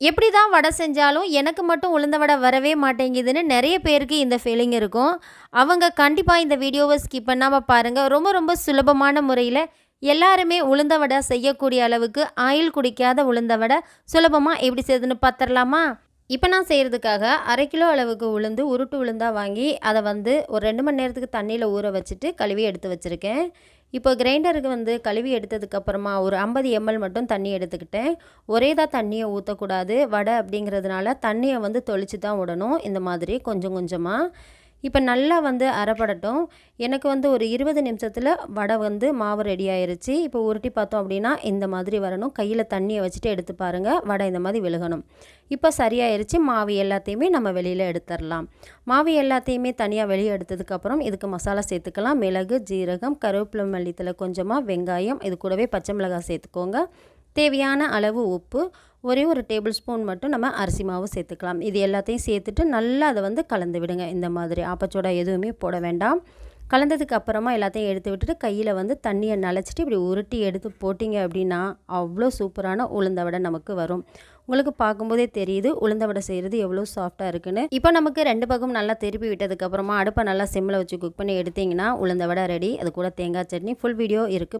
எப்படி தான் வடை செஞ்சாலும் எனக்கு மட்டும் உளுந்த வடை வரவே மாட்டேங்குதுன்னு நிறைய பேருக்கு இந்த ஃபீலிங் இருக்கும். அவங்க கண்டிப்பாக இந்த வீடியோவை ஸ்கிப் பண்ணாமல் பாருங்கள் ரொம்ப ரொம்ப சுலபமான முறையில் எல்லாருமே உளுந்த வடை செய்யக்கூடிய அளவுக்கு ஆயில் குடிக்காத உளுந்த வடை சுலபமாக எப்படி செய்யுதுன்னு பார்த்துடலாமா? இப்போ நான் செய்கிறதுக்காக அரை கிலோ அளவுக்கு உளுந்து உருட்டு உளுந்தாக வாங்கி அதை வந்து ஒரு ரெண்டு மணி நேரத்துக்கு தண்ணியில் ஊற வச்சுட்டு கழுவி எடுத்து வச்சுருக்கேன். இப்போ கிரைண்டருக்கு வந்து கழுவி எடுத்ததுக்கப்புறமா ஒரு ஐம்பது எம்எல் மட்டும் தண்ணி எடுத்துக்கிட்டேன். ஒரே தான் தண்ணியை ஊற்றக்கூடாது வடை அப்படிங்கிறதுனால தண்ணியை வந்து தொளிச்சு தான் விடணும். இந்த மாதிரி கொஞ்சம் கொஞ்சமாக இப்போ நல்லா வந்து அரைப்படட்டும் எனக்கு வந்து ஒரு இருபது நிமிஷத்தில் வடை வந்து மாவு ரெடி ஆயிடுச்சு இப்போ உருட்டி பார்த்தோம் அப்படின்னா இந்த மாதிரி வரணும். கையில் தண்ணியை வச்சுட்டு எடுத்து பாருங்கள் வடை இந்த மாதிரி விழுகணும். இப்போ சரியாயிருச்சு. மாவு எல்லாத்தையுமே நம்ம வெளியில் எடுத்துடலாம் மாவு எல்லாத்தையுமே தனியாக வெளியே எடுத்ததுக்கப்புறம் இதுக்கு மசாலா சேர்த்துக்கலாம். மிளகு ஜீரகம் கருவேப்பிலை மல்லித்தலை கொஞ்சமாக வெங்காயம் இது கூடவே பச்சை மிளகாய் சேர்த்துக்கோங்க. தேவையான அளவு உப்பு ஒரே ஒரு டேபிள் ஸ்பூன் மட்டும் நம்ம அரிசி மாவு சேர்த்துக்கலாம். இது எல்லாத்தையும் சேர்த்துட்டு நல்லா அதை வந்து கலந்து விடுங்க. இந்த மாதிரி ஆப்பச்சோடா எதுவுமே போட வேண்டாம். கலந்ததுக்கு அப்புறமா எல்லாத்தையும் எடுத்து விட்டுட்டு கையில் வந்து தண்ணியை நனைச்சிட்டு இப்படி உருட்டி எடுத்து போட்டிங்க அப்படின்னா அவ்வளோ சூப்பரான உளுந்த வடை நமக்கு வரும். உங்களுக்கு பார்க்கும்போதே தெரியுது உளுந்த வடை செய்கிறது எவ்வளோ சாஃப்டாக இருக்குன்னு. இப்போ நமக்கு ரெண்டு பக்கம் நல்லா திருப்பி விட்டதுக்கப்புறமா அடுப்பை நல்லா சிம்மில் வச்சு குக் பண்ணி எடுத்திங்கன்னா உளுந்த வடை ரெடி. அது கூட தேங்காய் சட்னி. ஃபுல் வீடியோ இருக்குது